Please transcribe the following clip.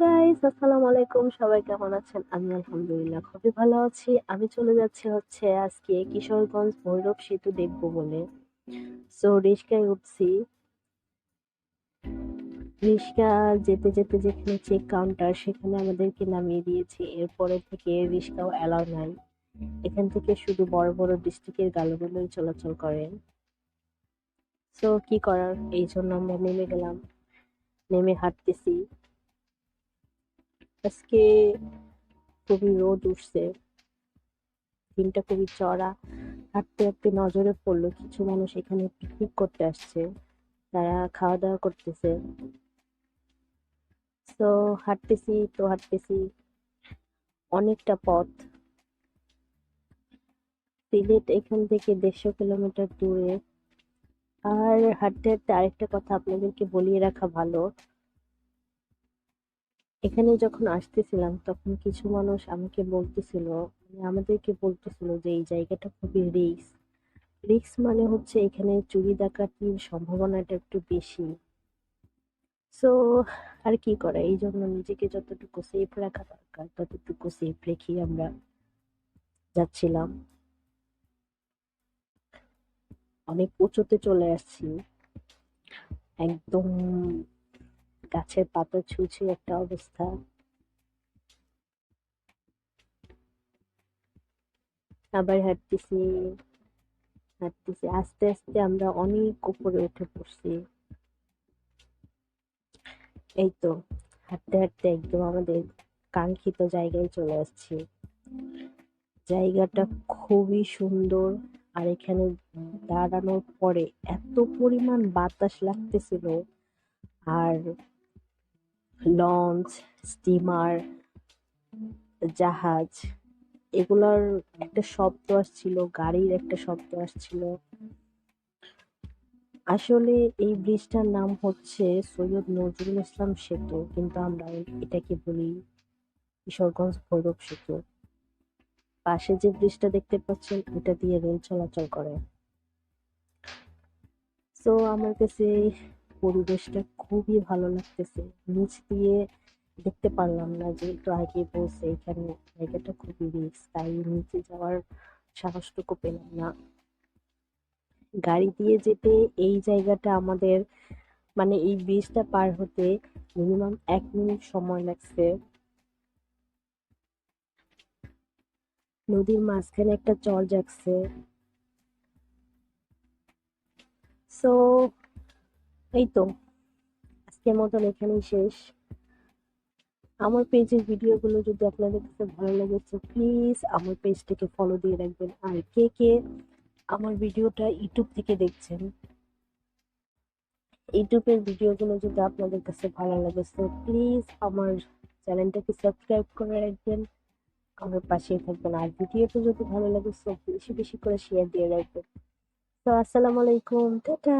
Guys আসসালামু আলাইকুম। সবাই কেমন আছেন? আমি আলহামদুলিল্লাহ খুবই ভালো আছি। আমি চলে যাচ্ছি হচ্ছে আজকে কিশোরগঞ্জ ভৈরব সেতু দেখব বলে। সো রিস্কায় উঠছি। রিস্কা যেতে যেতে যেখানে চেক কাউন্টার সেখানে আমাদেরকে নামিয়ে দিয়েছে। এরপরে থেকে রিস্কাও অ্যালাউ নাই। এখান থেকে শুধু বড় বড় ডিস্ট্রিক্টের গালগুলোই চলাচল করে। সো কি করার? এই জন্য আমরা নেমে গেলাম। নেমে হাঁটতেছি। আজকে খুবই রোদ উঠছে। দিনটা খুবই চড়া। হাঁটতে হাঁটতে নজরে পড়ল কিছু মানুষ এখানে পিকনিক করতে আসছে। তারা খাওয়া দাওয়া করতেছে। তো হাঁটতেছি তো হাঁটতেছি। অনেকটা পথ। সিলেট এখান থেকে দেড়শো কিলোমিটার দূরে। আর হাঁটতে হাঁটতে আরেকটা কথা আপনাদেরকে বলিয়ে রাখা ভালো। এখানে যখন আসতেছিলাম, তখন কিছু মানুষ আমাকে বলতেছিল মানে আমাদেরকে বলতেছিল যে এই জায়গাটা খুবই রিস্ক রিস্ক মানে হচ্ছে এখানে চুরি ডাকাতির সম্ভাবনাটা একটু বেশি। সো আর কি করা? এই জন্য নিজেকে যতটুকু সেফ রাখা দরকার, ততটুকু সেফ রেখেই আমরা যাচ্ছিলাম। অনেক উঁচুতে চলে আসছি। একদম গাছের পাতা ছুঁছে একটা অবস্থা। আবার হাঁটতেছি হাঁটতেছি। আস্তে আস্তে আমরা অনেক উপরে উঠে পড়ছি। এই তো, হাঁটতে হাঁটতে একদম আমাদের কাঙ্ক্ষিত জায়গায় চলে আসছি। জায়গাটা খুবই সুন্দর আর এখানে দাঁড়ানোর পরে এত পরিমাণ বাতাস লাগতেছিল। আর লঞ্চ, স্টিমার, জাহাজ, এগুলার একটা শব্দ আসছিল, গাড়ির একটা শব্দ আসছিল। আসলে এই ব্রিজটার নাম হচ্ছে সৈয়দ নজরুল ইসলাম সেতু, কিন্তু আমরা এটাকে বলি কিশোরগঞ্জ ভৈরব সেতু। পাশে যে ব্রিজটা দেখতে পাচ্ছেন, এটা দিয়ে রেল চলাচল করে। তো আমার কাছে পরিবেশটা খুবই ভালো লাগতেছে। নিচ দিয়ে দেখতে পারলাম না যে একটু আগে বলছে এখানে জায়গাটা খুবই রিস্ক, তাই নিচে যাওয়ার সাহসটুকু পেলাম না। গাড়ি দিয়ে যেতে এই জায়গাটা আমাদের মানে এই ব্রিজটা পার হতে মিনিমাম এক মিনিট সময় লাগছে। নদীর মাঝখানে একটা চর যাচ্ছে। সো এই তো, আজকের মতন এখানেই শেষ। আমার পেজের ভিডিওগুলো যদি আপনাদের কাছে ভালো লাগে, তো প্লিজ আমার পেজটাকে ফলো দিয়ে রাখবেন। আর কে কে আমার ভিডিওটা ইউটিউব থেকে দেখছেন, ইউটিউবের ভিডিওগুলো যদি আপনাদের কাছে ভালো লাগে, তো প্লিজ আমার চ্যানেলটাকে সাবস্ক্রাইব করে রাখবেন। আমার পাশেই থাকবেন। আর ভিডিওটা যদি ভালো লাগে, তো বেশি বেশি করে শেয়ার দিয়ে রাখবেন। তো আসসালামু আলাইকুম, টাটা।